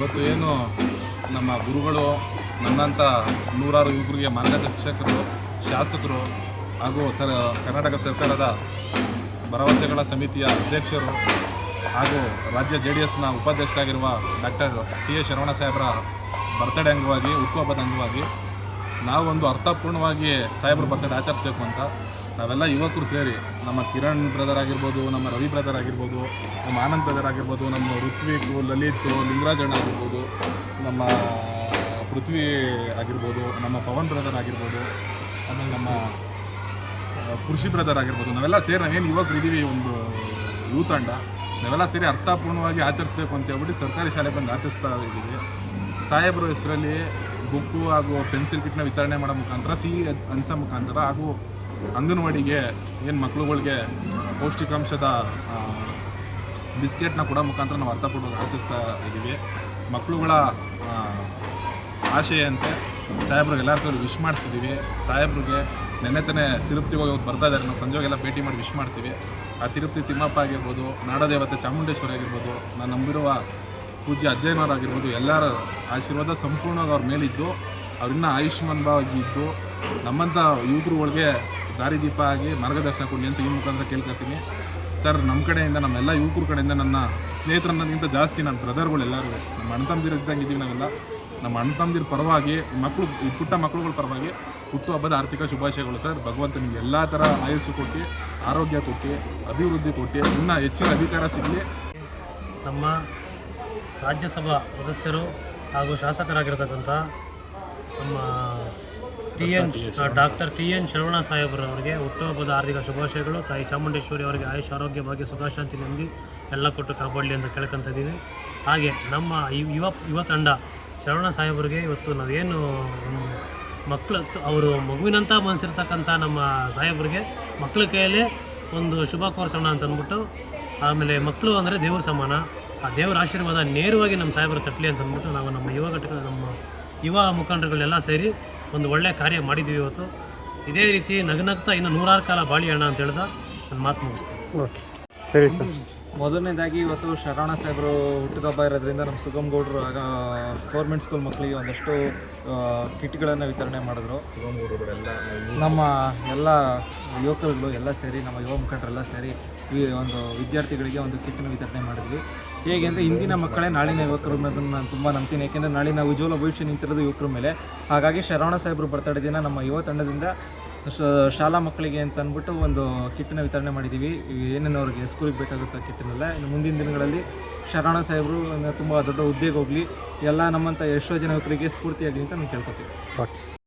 ಇವತ್ತು ಏನು ನಮ್ಮ ಗುರುಗಳು ನನ್ನಂಥ ನೂರಾರು ಯುವಕರಿಗೆ ಮಾರ್ಗದರ್ಶಕರು ಶಾಸಕರು ಹಾಗೂ ಸರ್, ಕರ್ನಾಟಕ ಸರ್ಕಾರದ ಭರವಸೆಗಳ ಸಮಿತಿಯ ಅಧ್ಯಕ್ಷರು ಹಾಗೂ ರಾಜ್ಯ ಜೆ ಡಿ ಎಸ್ನ ಉಪಾಧ್ಯಕ್ಷರಾಗಿರುವ ಡಾಕ್ಟರ್ ಟಿ ಎ ಶರವಣ ಸಾಹೇಬರ ಬರ್ತಡೇ ಅಂಗವಾಗಿ ಹುಟ್ಟುಹಬ್ಬದ ಅಂಗವಾಗಿ ನಾವೊಂದು ಅರ್ಥಪೂರ್ಣವಾಗಿ ಸಾಹೇಬರ ಬರ್ತಡೇ ಆಚರಿಸ್ಬೇಕು ಅಂತ ನಾವೆಲ್ಲ ಯುವಕರು ಸೇರಿ ನಮ್ಮ ಕಿರಣ್ ಬ್ರದರ್ ಆಗಿರ್ಬೋದು, ನಮ್ಮ ರವಿ ಬ್ರದರ್ ಆಗಿರ್ಬೋದು, ನಮ್ಮ ಆನಂದ್ ಬ್ರದರ್ ಆಗಿರ್ಬೋದು, ನಮ್ಮ ಋತ್ವಿಕ್, ಲಲಿತ್ ಲಿಂಗರಾಜಣ್ಣ ಆಗಿರ್ಬೋದು, ನಮ್ಮ ಪೃಥ್ವಿ ಆಗಿರ್ಬೋದು, ನಮ್ಮ ಪವನ್ ಬ್ರದರ್ ಆಗಿರ್ಬೋದು, ಆಮೇಲೆ ನಮ್ಮ ಕೃಷಿ ಬ್ರದರ್ ಆಗಿರ್ಬೋದು, ನಾವೆಲ್ಲ ಸೇರಿ ನಾವೇನು ಯುವಕರು ಇದ್ದೀವಿ ಒಂದು ಯೂತ್ ತಂಡ, ನಾವೆಲ್ಲ ಸೇರಿ ಅರ್ಥಪೂರ್ಣವಾಗಿ ಆಚರಿಸ್ಬೇಕು ಅಂತ ಹೇಳ್ಬಿಟ್ಟು ಸರ್ಕಾರಿ ಶಾಲೆ ಬಂದು ಆಚರಿಸ್ತಾ ಇದ್ದೀವಿ ಸಾಹೇಬರ ಹೆಸರಲ್ಲಿ ಬುಕ್ಕು ಹಾಗೂ ಪೆನ್ಸಿಲ್ ಕಿಟ್ನ ವಿತರಣೆ ಮಾಡೋ ಮುಖಾಂತರ ಸಿಹಿ ಅನ್ಸೋ ಮುಖಾಂತರ ಹಾಗೂ ಅಂಗನವಾಡಿಗೆ ಏನು ಮಕ್ಳುಗಳಿಗೆ ಪೌಷ್ಟಿಕಾಂಶದ ಬಿಸ್ಕೆಟ್ನ ಕೊಡೋ ಮುಖಾಂತರ ನಾವು ಅರ್ಥಪೂರ್ಣವಾಗಿ ಆಚರಿಸ್ತಾ ಇದ್ದೀವಿ ಮಕ್ಕಳುಗಳ ಆಶೆಯಂತೆ ಸಾಹೇಬ್ರಿಗೆ ಎಲ್ಲರ ಕೈಲಿ ವಿಶ್ ಮಾಡಿಸಿದ್ದೀವಿ ಸಾಹೇಬ್ರಿಗೆ ನೆನ್ನೆ ತಾನೇ ತಿರುಪತಿಗೆ ಹೋಗಿ ಬರ್ತಾ ಇದ್ದಾರೆ. ನಾವು ಸಂಜೆಗೆಲ್ಲ ಭೇಟಿ ಮಾಡಿ ವಿಶ್ ಮಾಡ್ತೀವಿ. ಆ ತಿರುಪತಿ ತಿಮ್ಮಪ್ಪ ಆಗಿರ್ಬೋದು, ನಾಡದೇವತೆ ಚಾಮುಂಡೇಶ್ವರಿ ಆಗಿರ್ಬೋದು, ನಾನು ನಂಬಿರುವ ಪೂಜ್ಯ ಅಜ್ಜಯ್ಯನವರಾಗಿರ್ಬೋದು ಎಲ್ಲರ ಆಶೀರ್ವಾದ ಸಂಪೂರ್ಣವಾಗಿ ಅವ್ರ ಮೇಲಿದ್ದು ಅವರಿನ್ನ ಆಯುಷ್ಮಾನ್ ಭಾವಾಗಿ ಇದ್ದು ನಮ್ಮಂಥ ಯುವಕರುಗಳಿಗೆ ದಾರಿದೀಪ ಆಗಿ ಮಾರ್ಗದರ್ಶನ ಕೊಡಿ ಅಂತ ಈ ಮುಖಾಂತರ ಕೇಳ್ಕೊತೀನಿ ಸರ್, ನಮ್ಮ ಕಡೆಯಿಂದ, ನಮ್ಮೆಲ್ಲ ಯುವಕರ ಕಡೆಯಿಂದ ನನ್ನ ಸ್ನೇಹಿತರನ್ನಗಿಂತ ಜಾಸ್ತಿ ನನ್ನ ಬ್ರದರ್ಗಳೆಲ್ಲರೂ ನಮ್ಮ ಅಣ್ಣ ಇದ್ದಂಗೆ ಇದ್ದೀವಿ ನಾವೆಲ್ಲ. ನಮ್ಮ ಅಣ್ಣ ತಮ್ಮದಿರ ಪರವಾಗಿ ಮಕ್ಕಳು ಈ ಪುಟ್ಟ ಮಕ್ಕಳುಗಳ ಪರವಾಗಿ ಹುಟ್ಟುಹಬ್ಬದ ಆರ್ಥಿಕ ಶುಭಾಶಯಗಳು ಸರ್. ಭಗವಂತ ನಿಮ್ಗೆ ಎಲ್ಲ ಥರ ಆಯಸ್ಸು ಕೊಟ್ಟು, ಆರೋಗ್ಯ ಕೊಟ್ಟು, ಅಭಿವೃದ್ಧಿ ಕೊಟ್ಟು, ಇನ್ನೂ ಹೆಚ್ಚಿನ ಅಧಿಕಾರ ಸಿಗಲಿ. ನಮ್ಮ ರಾಜ್ಯಸಭಾ ಸದಸ್ಯರು ಹಾಗೂ ಶಾಸಕರಾಗಿರ್ತಕ್ಕಂಥ ನಮ್ಮ T N doctor T N Sharavana ಸಾಹೇಬ್ರವರಿಗೆ ಹುಟ್ಟುಹಬ್ಬದ ಆರ್ಥಿಕ ಶುಭಾಶಯಗಳು. ತಾಯಿ ಚಾಮುಂಡೇಶ್ವರಿ ಅವರಿಗೆ ಆಯುಷ್ ಆರೋಗ್ಯ ಭಾಗ್ಯ ಸುಖಶಾಂತಿ ನೆಮ್ಮದಿ ಎಲ್ಲ ಕೊಟ್ಟು ಕಾಪಾಡಲಿ ಅಂತ ಕೇಳ್ಕೊಂತ ಇದ್ದೀವಿ ಹಾಗೆ ನಮ್ಮ ಯುವ ಯುವ ತಂಡ ಶರವಣ ಸಾಹೇಬರಿಗೆ ಇವತ್ತು ನಾವೇನು ಮಕ್ಕಳು ಅವರು ಮಗುವಿನಂಥ ಮನಸ್ಸಿರ್ತಕ್ಕಂಥ ನಮ್ಮ ಸಾಹೇಬರಿಗೆ ಮಕ್ಕಳ ಕೈಯಲ್ಲೇ ಒಂದು ಶುಭ ಕೋರ್ಸೋಣ ಅಂತ ಅಂದ್ಬಿಟ್ಟು ಆಮೇಲೆ ಮಕ್ಕಳು ಅಂದರೆ ದೇವ್ರ ಸಮಾನ. ಆ ದೇವರ ಆಶೀರ್ವಾದ ನೇರವಾಗಿ ನಮ್ಮ ಸಾಹೇಬರು ತಟ್ಟಲಿ ಅಂತ ಅಂದ್ಬಿಟ್ಟು ನಾವು ನಮ್ಮ ಯುವ ಘಟಕ ನಮ್ಮ ಯುವ ಮುಖಂಡರುಗಳೆಲ್ಲ ಸೇರಿ ಒಂದು ಒಳ್ಳೆಯ ಕಾರ್ಯ ಮಾಡಿದ್ದೀವಿ ಇವತ್ತು. ಇದೇ ರೀತಿ ನಗನಗ್ತಾ ಇನ್ನು ನೂರಾರು ಕಾಲ ಬಾಳಿ ಅಣ್ಣ ಅಂತ ಹೇಳ್ದ. ನನ್ನ ಮಾತು ಮುಗಿಸ್ತೀನಿ. ಓಕೆ. ಸರಿ ಸರ್. ಮೊದಲನೇದಾಗಿ ಇವತ್ತು ಶರಣ ಸಾಹೇಬರು ಹುಟ್ಟಿದಬ್ಬ ಇರೋದ್ರಿಂದ ನಮ್ಮ ಸುಗಮ್ ಗೌಡರು ಆಗ ಗೌರ್ಮೆಂಟ್ ಸ್ಕೂಲ್ ಮಕ್ಕಳಿಗೆ ಒಂದಷ್ಟು ಕಿಟ್ಗಳನ್ನು ವಿತರಣೆ ಮಾಡಿದ್ರು. ನಮ್ಮ ಎಲ್ಲ ಯುವಕರುಗಳು ಎಲ್ಲ ಸೇರಿ ನಮ್ಮ ಯುವ ಮುಖಂಡರೆಲ್ಲ ಸೇರಿ ಈ ಒಂದು ವಿದ್ಯಾರ್ಥಿಗಳಿಗೆ ಒಂದು ಕಿಟ್ಟನ್ನು ವಿತರಣೆ ಮಾಡಿದ್ವಿ. ಹೇಗೆ ಅಂದರೆ ಇಂದಿನ ಮಕ್ಕಳೇ ನಾಳಿನ ಯುವಕರು ಅನ್ನೋದನ್ನು ನಾನು ತುಂಬ ನಂಬ್ತೀನಿ. ಏಕೆಂದರೆ ನಾಳಿನ ಉಜ್ವಲ ಭವಿಷ್ಯ ನಿಂತಿರೋದು ಯುವಕರ ಮೇಲೆ. ಹಾಗಾಗಿ ಶರವಣ ಸಾಹೇಬರು ಬರ್ತಡೇ ದಿನ ನಮ್ಮ ಯುವ ತಂಡದಿಂದ ಶ- ಶಾಲಾ ಮಕ್ಕಳಿಗೆ ಅಂತ ಅಂದ್ಬಿಟ್ಟು ಒಂದು ಕಿಟ್ಟನ್ನ ವಿತರಣೆ ಮಾಡಿದ್ದೀವಿ ಏನೇನು ಅವ್ರಿಗೆ ಸ್ಕೂಲಿಗೆ ಬೇಕಾಗುತ್ತೆ ಕಿಟ್ಟನ್ನೆಲ್ಲ ಇನ್ನು ಮುಂದಿನ ದಿನಗಳಲ್ಲಿ ಶರಣ ಸಾಹೇಬರು ತುಂಬ ದೊಡ್ಡ ಹುದ್ದೆಗೆ ಹೋಗಲಿ, ಎಲ್ಲ ನಮ್ಮಂಥ ಎಷ್ಟೋ ಜನ ಯುವಕರಿಗೆ ಸ್ಫೂರ್ತಿಯಾಗಲಿ ಅಂತ ನಾನು ಕೇಳ್ಕೊತೀವಿ ಓಕೆ